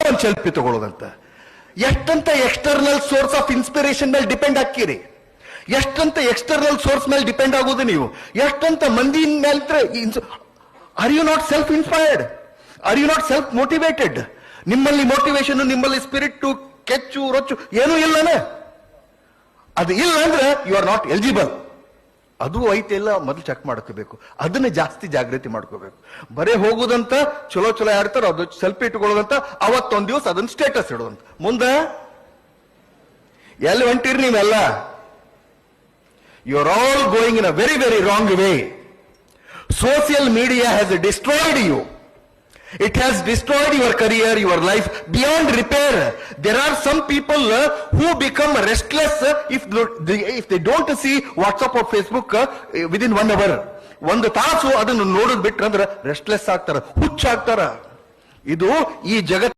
ಒಂದು ಸೆಲ್ಫಿ ತಗೊಳ್ಳೋದಂತ. ಎಷ್ಟಂತ ಎಕ್ಸ್ಟರ್ನಲ್ ಸೋರ್ಸ್ ಆಫ್ ಇನ್ಸ್ಪಿರೇಷನ್ ಮೇಲೆ ಡಿಪೆಂಡ್ ಹಾಕಿರಿ ಎಷ್ಟಂತ ಎಕ್ಸ್ಟರ್ನಲ್ ಸೋರ್ಸ್ ಮೇಲೆ ಡಿಪೆಂಡ್ ಆಗೋದು ನೀವು? ಎಷ್ಟಂತ ಮಂದಿ ಮೇಲೆ are you not self inspired are you not self motivated ನಿಮ್ಮಲ್ಲಿ ಮೋಟಿವೇಶನ್ ನಿಮ್ಮಲ್ಲಿ ಸ್ಪಿರಿಟ್ ಕೆಚ್ಚು, ರೊಚ್ಚು ಏನೂ ಇಲ್ಲನೇ. ಅದು ಇಲ್ಲ ಅಂದ್ರೆ ಯು ಆರ್ ನಾಟ್ ಎಲಿಜಿಬಲ್ ಅದು ಐತೆ ಇಲ್ಲ, ಮೊದಲು ಚೆಕ್ ಮಾಡ್ಕೋಬೇಕು. ಅದನ್ನ ಜಾಸ್ತಿ ಜಾಗೃತಿ ಮಾಡ್ಕೋಬೇಕು. ಬರೀ ಹೋಗುದಂತ, ಚಲೋ ಚಲೋ ಆಡ್ತಾರ, ಅದು ಸೆಲ್ಫಿ ಇಟ್ಕೊಳ್ಳೋದಂತ, ಅವತ್ತೊಂದ್ ದಿವಸ ಅದನ್ನ ಸ್ಟೇಟಸ್ ಇಡೋದಂತ ಮುಂದ, ಎಲ್ಲಿ ಹೊಂಟಿರಿ ನೀವೆಲ್ಲ? You are all going in a very very wrong way social media has destroyed you It has destroyed your career, your life beyond repair. There are some people uh, who become restless uh, if if they don't see WhatsApp or Facebook uh, within one hour. ಒಂದು ತಾಸು ಅದನ್ನು ನೋಡೋದ್ ಬಿಟ್ರಂದ್ರೆ restless ಆಗ್ತಾರ ಹುಚ್ಚಾಗ್ತಾರ ಇದು ಈ ಜಗತ್